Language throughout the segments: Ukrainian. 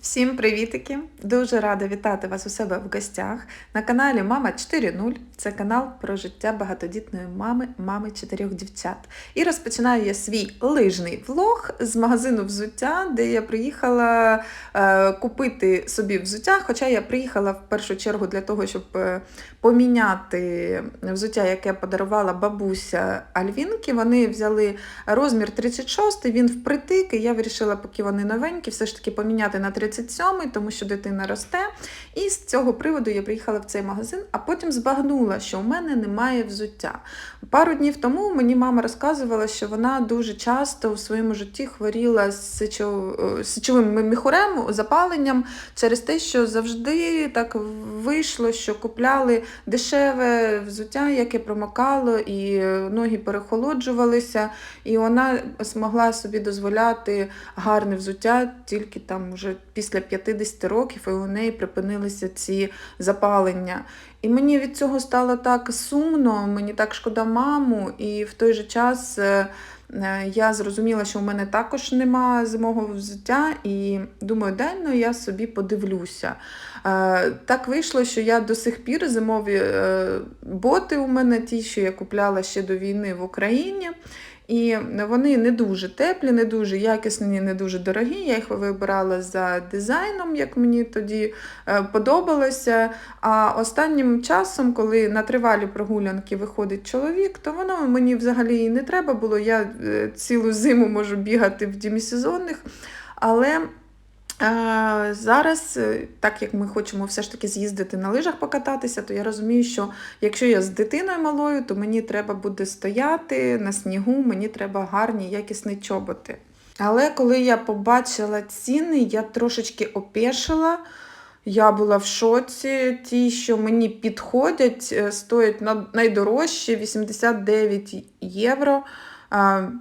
Всім привітики! Дуже рада вітати вас у себе в гостях на каналі Мама 4.0. Це канал про життя багатодітної мами, мами чотирьох дівчат. І розпочинаю я свій лижний влог з магазину взуття, де я приїхала е, купити собі взуття. Хоча я приїхала в першу чергу для того, щоб е, поміняти взуття, яке подарувала бабуся Альвінки. Вони взяли розмір 36, він впритик, і я вирішила, поки вони новенькі, все ж таки поміняти на 37, тому що дитина росте. І з цього приводу я приїхала в цей магазин, а потім збагнула, що у мене немає взуття. Пару днів тому мені мама розказувала, що вона дуже часто в своєму житті хворіла з е, сечовим міхурем, запаленням через те, що завжди так вийшло, що купляли дешеве взуття, яке промокало, і ноги перехолоджувалися, і вона змогла собі дозволяти гарне взуття тільки там вже після 50 років, і у неї припинилися ці запалення. І мені від цього стало так сумно, мені так шкода маму, і в той же час. е, е, Я зрозуміла, що у мене також нема зимового взуття, і думаю, денно я собі подивлюся. Е, Так вийшло, що я до сих пір зимові боти у мене ті, що я купляла ще до війни в Україні. І вони не дуже теплі, не дуже якісні, не дуже дорогі. Я їх вибирала за дизайном, як мені тоді е, подобалося. А останнім часом, коли на тривалі прогулянки виходить чоловік, то воно мені взагалі і не треба було. Я е, цілу зиму можу бігати в демісезонних. Але Зараз, е, так як ми хочемо все ж таки з'їздити на лижах покататися, то я розумію, що якщо я з дитиною малою, то мені треба буде стояти на снігу, мені треба гарні, якісні чоботи. Але коли я побачила ціни, я трошечки опешила. Я була в шоці. Ті, що мені підходять, е, стоять на- найдорожчі 89 євро.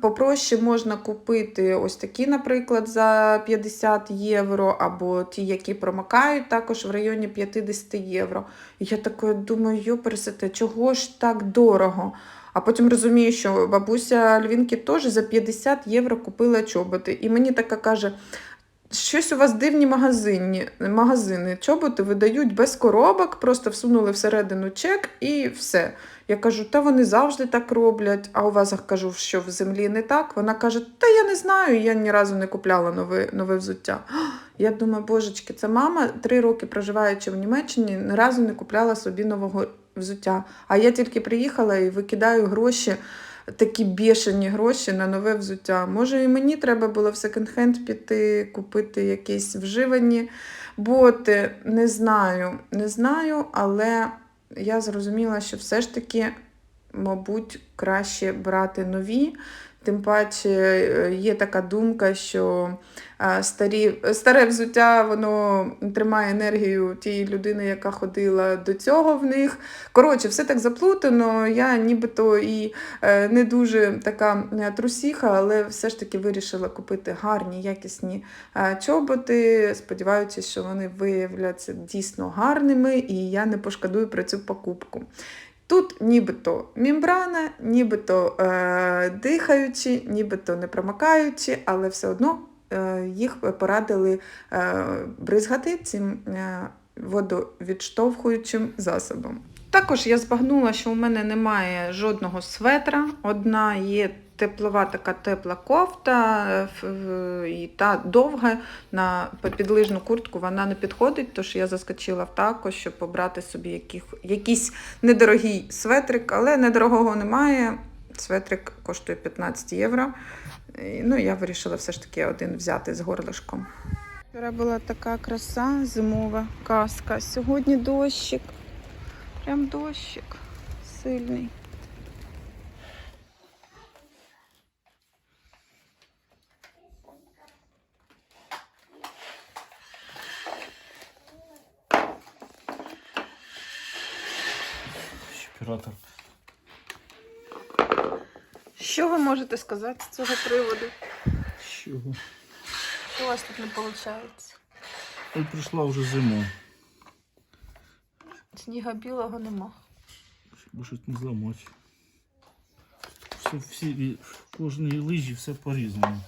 Попроще можна купити ось такі, наприклад, за 50 євро, або ті, які промикають, також в районі 50 євро. Я такою думаю, йоперсете, чого ж так дорого? А потім розумію, що бабуся Львінки теж за 50 євро купила чоботи. І мені така каже: щось у вас дивні магазині, магазини. Чоботи видають без коробок, просто всунули всередину чек і все. Я кажу, та вони завжди так роблять. А у вас я кажу, що в землі не так. Вона каже, та я не знаю, я ні разу не купляла нове, нове взуття. Я думаю, божечки, це мама три роки проживаючи в Німеччині, ні разу не купляла собі нового взуття. А я тільки приїхала і викидаю гроші, такі бішені гроші на нове взуття. Може, і мені треба було в секонд-хенд піти, купити якісь вживані боти. Не знаю, не знаю, але я зрозуміла, що все ж таки, мабуть, краще брати нові. Тим паче е, є така думка, що е, старі, старе взуття воно тримає енергію тієї людини, яка ходила до цього в них. Коротше, все так заплутано. Я нібито і е, не дуже така трусіха, але все ж таки вирішила купити гарні, якісні чоботи. Сподіваючись, що вони виявляться дійсно гарними, і я не пошкодую про цю покупку. Тут нібито мембрана, нібито е, дихаючі, нібито не промикаючі, але все одно е, їх порадили е, бризгати цим е, водовідштовхуючим засобом. Також я збагнула, що у мене немає жодного светра. Одна є теплова така тепла кофта, е, і та довга на підлижну куртку вона не підходить, тож я заскочила в тако, щоб побрати собі яких, якийсь недорогий светрик, але недорогого немає. Светрик коштує 15 євро. Ну, я вирішила все ж таки один взяти з горлишком. Вчора була така краса, зимова казка. Сьогодні дощик. Прям дощик сильний. Оператор. Що ви можете сказати з цього приводу? Чого? Що у вас тут не виходить? Ой, прийшла вже зима. Сніга білого нема. Щоб щось не зламати. Все, всі, кожній лижі все по-різному.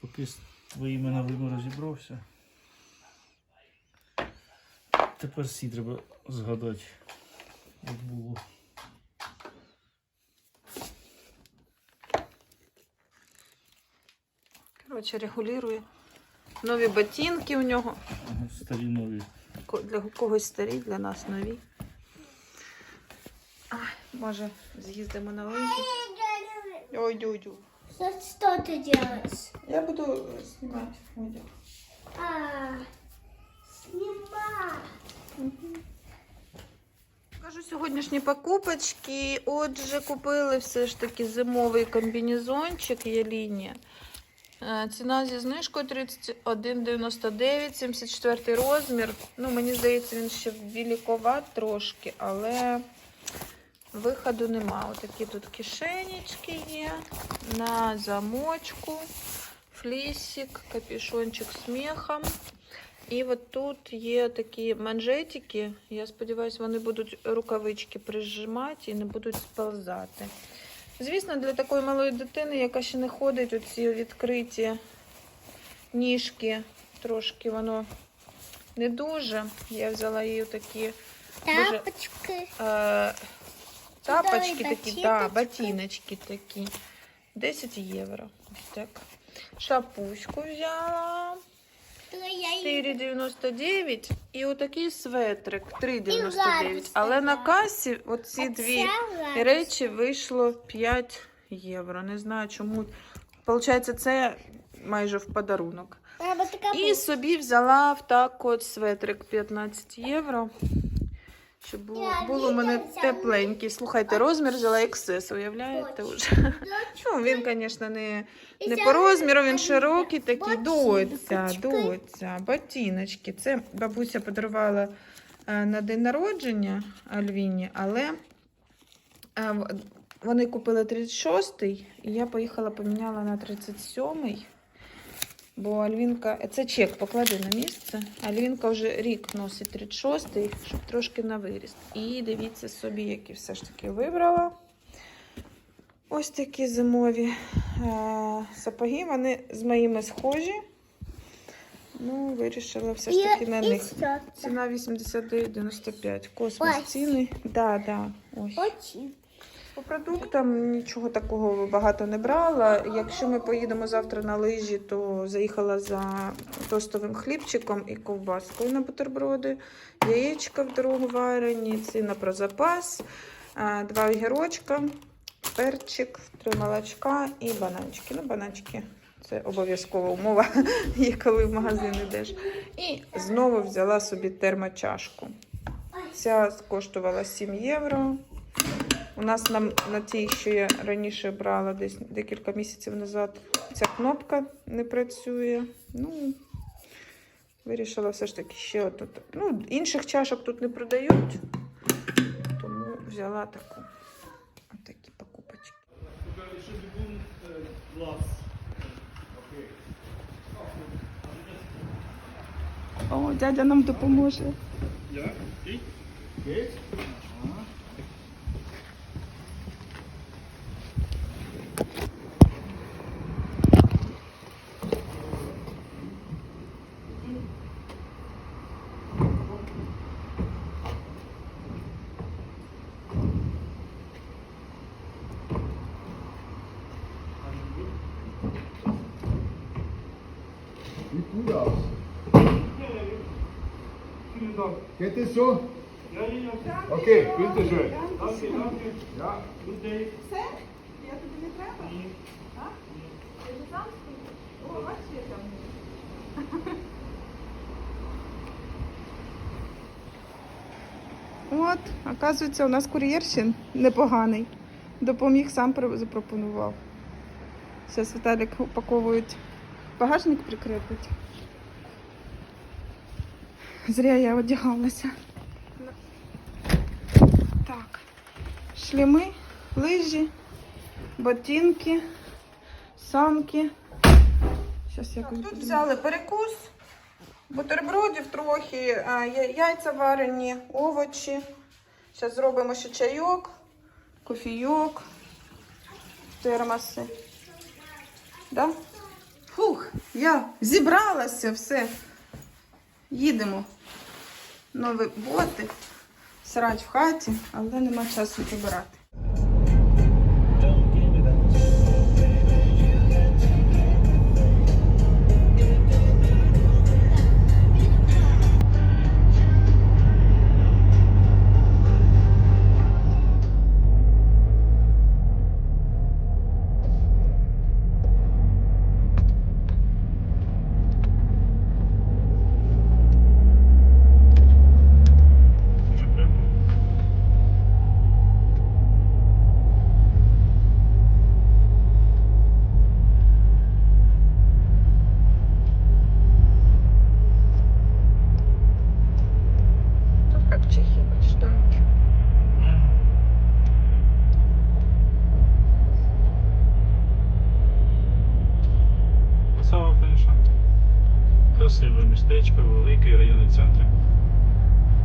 Поки с- Твої іменами розібрався. Тепер всі треба згадати, як було. Коротше, регулює. Нові ботинки у нього. Старі нові. Для когось старі, для нас нові. Ай, може, з'їздимо на лижі. Ой, дюдю. Что, ты делаешь? Я буду знімати одяг. А, снимай. Кажу сьогоднішні покупочки. Отже, купили все ж таки зимовий комбінезончик є лінія. Е, Ціна зі знижкою 31,99, 74 розмір. Ну, мені здається, він ще великоват трошки, але виходу нема. Отакі тут кишенечки є на замочку, флісик, капюшончик з мехом. І от тут є такі манжетики. Я сподіваюся, вони будуть рукавички прижимати і не будуть сползати. Звісно, для такої малої дитини, яка ще не ходить, оці відкриті ніжки, трошки воно не дуже. Я взяла їй такі Дуже- Тапочки. е, тапочки такі, да, ботиночки. ботиночки такі. 10 євро. Ось так. Шапуську взяла. Твоя 4,99 і отакий светрик І 3,99. зараз Але на касі оці дві речі вийшло 5 євро. Не знаю чому. Получається, це майже в подарунок. І собі взяла в так от светрик 15 євро. Щоб було, було у мене тепленький. Слухайте, розмір взяла XS, уявляєте вже? Ну, він, звісно, не, не по розміру, він широкий такий. Доця, доця, ботиночки. Це бабуся подарувала е, на день народження Альвіні, але е, вони купили 36-й, і я поїхала поміняла на 37-й. Бо Альвінка, це чек поклади на місце. Альвінка вже рік носить 36-й, щоб трошки на виріст. І дивіться собі, які все ж таки вибрала. Ось такі зимові е, сапоги. Вони з моїми схожі. Ну, вирішила все ж таки на них. Ціна 89,95. Космос ціни. Да, да. Ось. По продуктам нічого такого багато не брала. Якщо ми поїдемо завтра на лижі, то заїхала за тостовим хлібчиком і ковбаскою на бутерброди, яєчка в дорогу варені, ціна про запас, два огірочка, перчик, три молочка і бананчики. Ну, бананчики це обов'язкова умова, коли в магазин йдеш. І знову взяла собі термочашку. Ця коштувала 7 євро. У нас на, на тій, що я раніше брала десь декілька місяців назад, ця кнопка не працює. Ну, вирішила все ж таки ще одну. Ну, інших чашок тут не продають, тому взяла таку. Отакі покупочки. О, дядя нам допоможе. Geht es so? Bitte schön. Ja. Я тобі не треба? А? Ти ж сам стоїш? О, бачиш, я там. От, оказується, у нас кур'єр ще непоганий. Допоміг сам запропонував. Зараз Віталік упаковують. Багажник прикрепить. Зря я одягалася. Так. Шлеми, лижі, ботинки, санки. Зараз якось Тут взяли перекус, бутербродів трохи, яйця варені, овочі. Зараз зробимо ще чайок, кофійок, термоси. Да? Фух, я зібралася, все. Їдемо. Нові боти. Срать в хаті, але нема часу прибирати. Містечко, великий районний центр.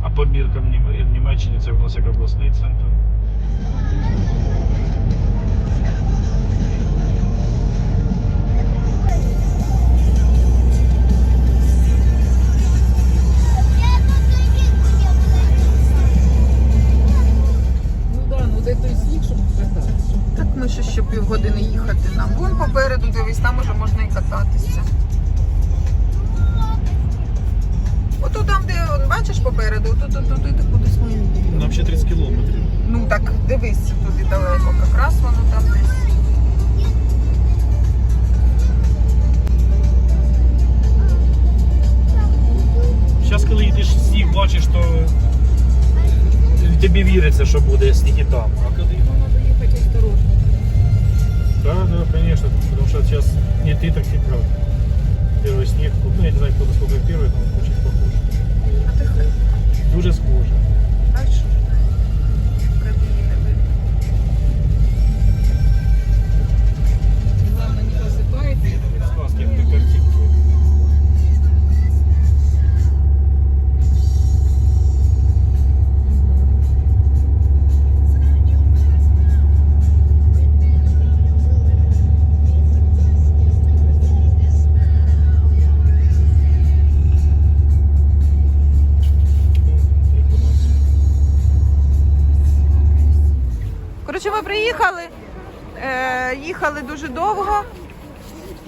А по міркам Німеччини це в нас як обласний центр. Віриться, що буде сніг там. А коли ми приїхали, е, їхали дуже довго.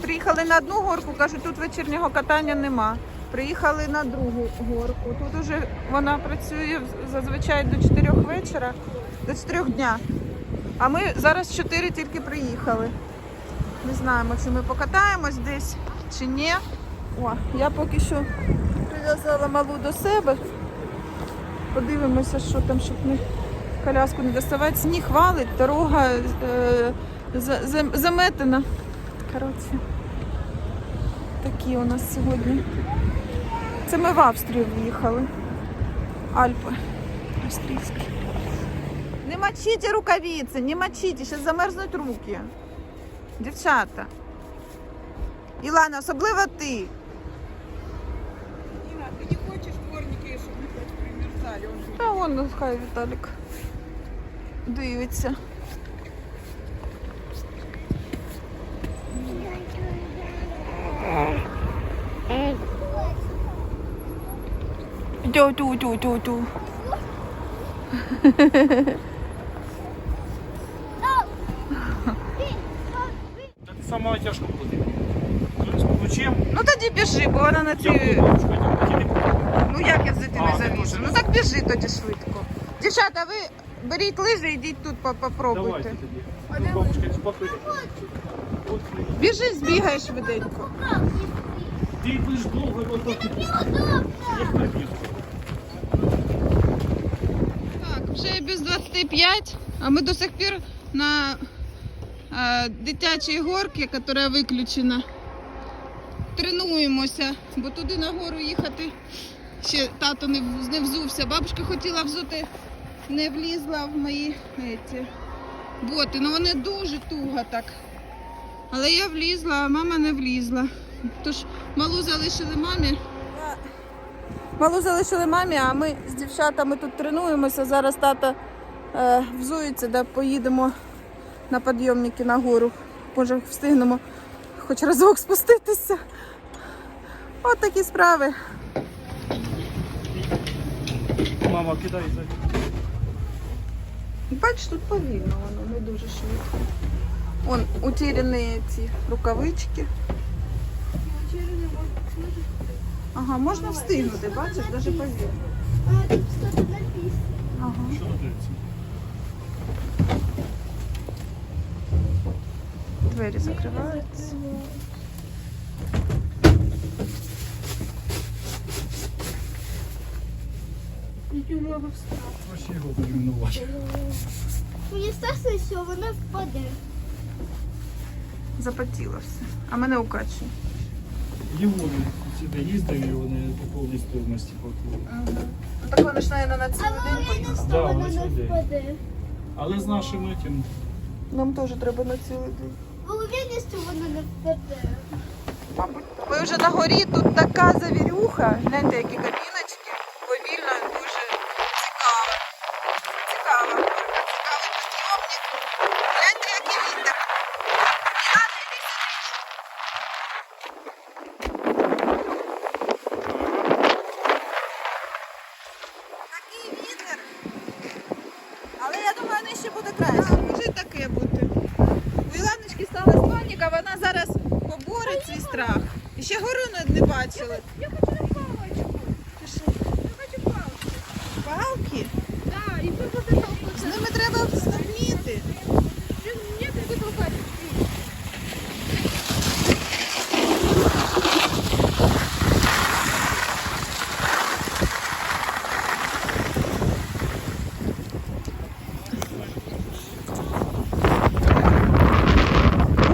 Приїхали на одну горку, кажуть, тут вечірнього катання нема. Приїхали на другу горку. Тут уже вона працює зазвичай до 4 вечора, до 4 дня. А ми зараз 4 тільки приїхали. Не знаємо, чи ми покатаємось десь чи ні. О, я поки що прив'язала малу до себе. Подивимося, що там, щоб не коляску не доставати. Сніг валить, дорога е, за- за- заметена. Коротше, такі у нас сьогодні. Це ми в Австрію в'їхали. Альпи австрійські. Не мочите рукавиці, не мочите, зараз замерзнуть руки. Дівчата. Ілана, особливо ти. Іна, ти не хочеш дворники, щоб не хоч примерзали? Та вон хай Віталік дивиться. Тю. Так сама тяжко буде. Ну. Тоді біжи, бо вона на цій. не. Ну як я з дитиною А, ти залізу? хочеш Ну так біжи тоді швидко. Дівчата, ви беріть лижі і йдіть тут по- попробуйте. Давайте тоді. Бабушка, успокойся. От, Біжи, збігай швиденько. Ти будеш довго, вот так. Вже без 25, а ми до сих пір на е, дитячій горці, яка виключена. Тренуємося, бо туди нагору їхати ще тато не, не взувся. Бабушка хотіла взути, не влізла в мої еті, боти. Ну вони дуже туго так. Але я влізла, а мама не влізла. Тож малу залишили мамі. Малу залишили мамі, а ми з дівчатами тут тренуємося. Зараз тата е, взується, де поїдемо на підйомники на гору. Може, встигнемо хоч разок спуститися. От такі справи. Мама, кидай за. Бачиш, тут повільно воно, не дуже швидко. Вон утеряні ці рукавички. Ага, можна встигнути, бачиш, навіть повільно. А, тут что-то написано. Ага. Що дивиться? Двері закриваються. Вообще його. Мені страшно, що вона впаде. Запотіло все. А мене укачує. Його сюди їздив і вони по повній стоїмості платили. Ну так вони ж, мабуть, на цілий день поїхали. Да, вона вона сюди. впаде. Але з нашим этим Нам теж треба на цілий день. Ви уверені, що вона не впаде? Мабуть. Ми вже на горі, тут така завірюха. Гляньте, які кабіночки. Повільно, дуже цікаво. Цікаво. Горка, Цікавий підйомник. Гляньте, який вітер. Діана, іди сюди. Такий вітер. Але я думаю, нижче буде краще. Може таке бути. У Іланочки сталася паніка, вона зараз поборить свій страх. І ще гору не, не бачили. Я хочу на палочку. Я хочу палочку. Палки? Да, і тут вот это вот. З ними треба вміти. Мне как толкать.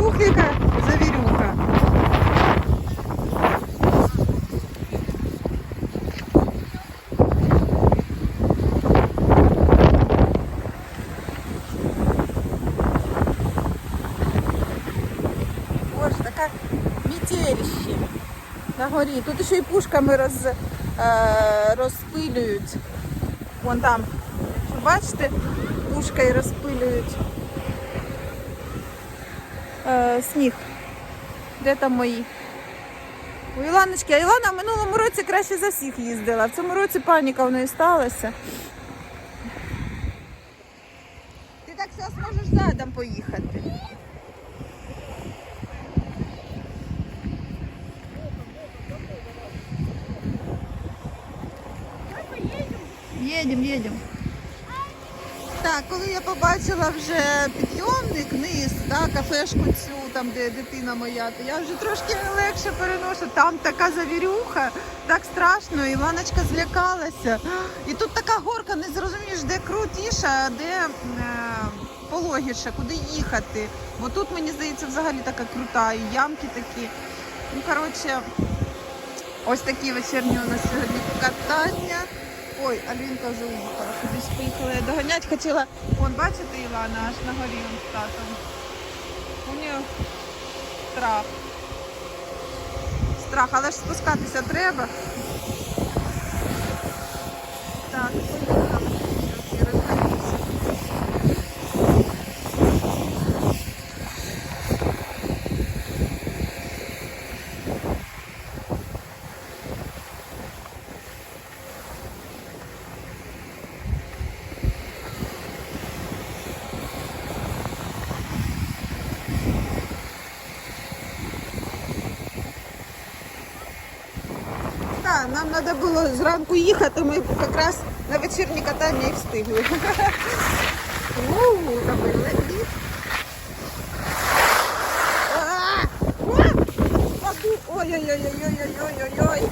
Ух, яка завірюха. Боже, така метелище на горі. Тут ще й пушками роз, е, розпилюють. Вон там. Бачите, пушкою розпилюють е, сніг. Де там мої? У Іланочки, а Ілана в минулому році краще за всіх їздила. В цьому році паніка в неї сталася. Ти так зараз можеш задом поїхати. Їдемо, їдемо. Так, коли я побачила вже підйомник вниз, да, кафешку цю, там де дитина моя, то я вже трошки легше переношу. Там така завірюха, так страшно, Іваночка злякалася. І тут така горка, не зрозумієш, де крутіша, а де е, пологіше, куди їхати. Бо тут, мені здається, взагалі така крута, і ямки такі. Ну, коротше, ось такі вечірні у нас сьогодні катання. Ой, Алінка вже уїхала, кудись поїхала. Я доганять хотіла. Вон, бачите, Івана, аж на горі з татом. У нього страх. Страх, але ж спускатися треба. Так, поїхали. Трохи розганяться. Так, нам треба було зранку їхати, ми якраз на вечірні катання і встигли. Паду. Ой-ой-ой-ой-ой-ой-ой-ой.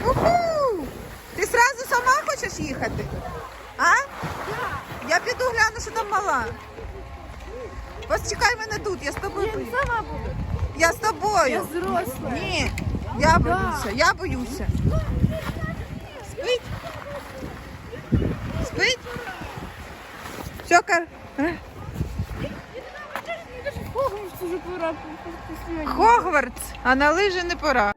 Уху! Ти сразу сама хочеш їхати? А? Я піду гляну, що там мала. Почекай мене тут, я з тобою поїду. Сама буду. Я з тобою. Я зросла. Ні, я боюся, я боюся. Спить? Спить? Все, кар... Е? Хогвартс вже пора. Хогвартс, а на лижі не пора.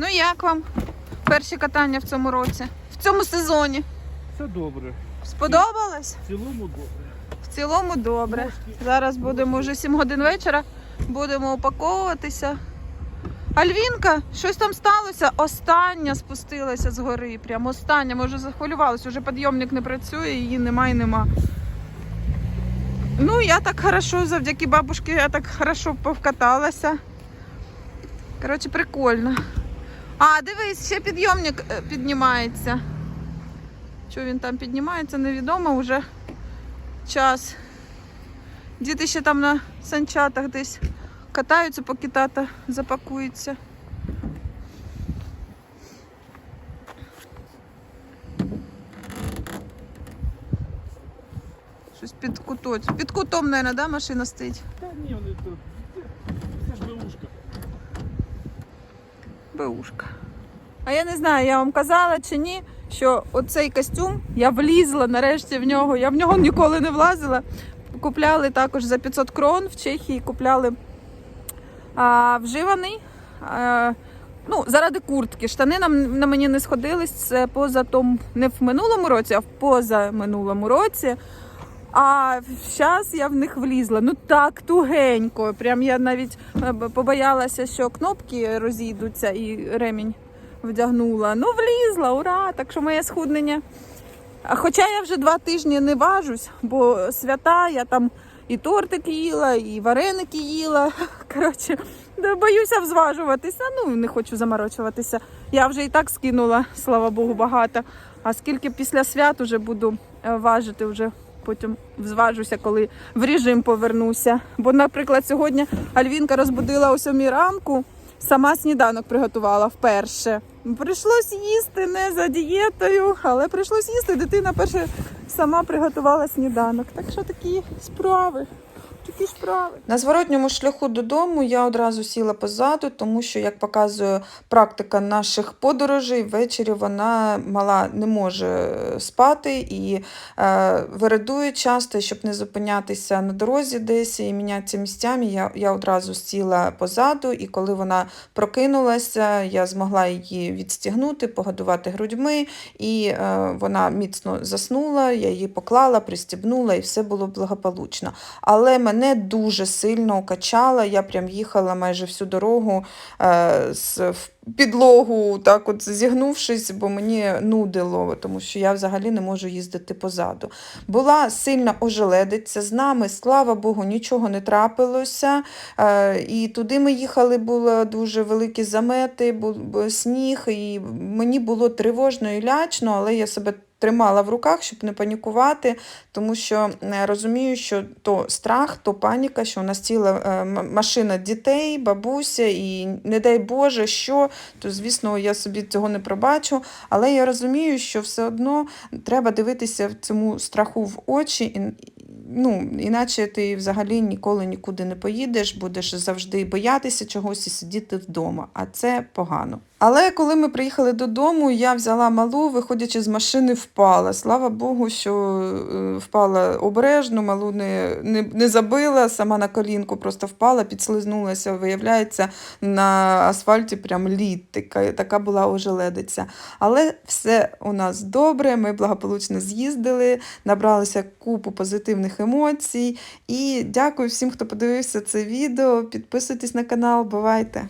Ну як вам перші катання в цьому році? В цьому сезоні? Все добре. Сподобалось? В цілому добре. В цілому добре. Зараз будемо вже 7 годин вечора, будемо упаковуватися. Альвінка, щось там сталося. Остання спустилася з гори. Прямо остання. Ми вже захвилювалися, вже підйомник не працює, її нема і нема. Ну, я так хорошо, завдяки бабушці, я так хорошо повкаталася. Коротше, прикольно. А, дивись, ще підйомник е, піднімається. Що він там піднімається, невідомо вже час. Діти ще там на санчатах десь катаються, поки тата запакується. Щось під кутом. Під кутом, мабуть, да, машина стоїть? Та ні, вони тут. Це ж беушка. Беушка. А я не знаю, я вам казала чи ні, що оцей костюм я влізла нарешті в нього. Я в нього ніколи не влазила. Купляли також за 500 крон в Чехії, купляли а, вживаний. А, ну, заради куртки. Штани нам, на мені не сходились. Це поза том, не в минулому році, а в позаминулому році. А зараз я в них влізла. Ну так тугенько. Прям я навіть е, побоялася, що кнопки розійдуться і ремінь вдягнула. Ну, влізла, ура! Так що моє схуднення. А хоча я вже два тижні не важусь, бо свята, я там і тортик їла, і вареники їла. Коротше, боюся взважуватися. Ну, не хочу заморочуватися. Я вже і так скинула, слава Богу, багато. А скільки після свят уже буду е, важити вже потім зважуся, коли в режим повернуся. Бо, наприклад, сьогодні Альвінка розбудила о 7 ранку, сама сніданок приготувала вперше. Прийшлось їсти не за дієтою, але прийшлось їсти. Дитина перше сама приготувала сніданок. Так що такі справи. Такі справи. На зворотньому шляху додому я одразу сіла позаду, тому що, як показує практика наших подорожей, ввечері вона мала не може спати і е, вередує часто, щоб не зупинятися на дорозі десь і мінятися місцями. Я, я одразу сіла позаду, і коли вона прокинулася, я змогла її відстігнути, погодувати грудьми, і е, вона міцно заснула. Я її поклала, пристібнула, і все було благополучно. Але мене дуже сильно качало. Я прям їхала майже всю дорогу е, з підлогу, так от зігнувшись, бо мені нудило, тому що я взагалі не можу їздити позаду. Була сильна ожеледиця з нами, слава Богу, нічого не трапилося. Е, і туди ми їхали, були дуже великі замети, був сніг, і мені було тривожно і лячно, але я себе тримала в руках, щоб не панікувати, тому що розумію, що то страх, то паніка, що у нас ціла е, машина дітей, бабуся, і не дай Боже, що, то звісно, я собі цього не пробачу. Але я розумію, що все одно треба дивитися цьому страху в очі. Ну, іначе ти взагалі ніколи нікуди не поїдеш, будеш завжди боятися чогось і сидіти вдома, а це погано. Але коли ми приїхали додому, я взяла малу, виходячи з машини, впала. Слава Богу, що е, впала обережно, малу не, не, не забила, сама на колінку просто впала, підслизнулася. Виявляється, на асфальті прям лід, така, така була ожеледиця. Але все у нас добре, ми благополучно з'їздили, набралися купу позитивних емоцій. І дякую всім, хто подивився це відео. Підписуйтесь на канал, бувайте!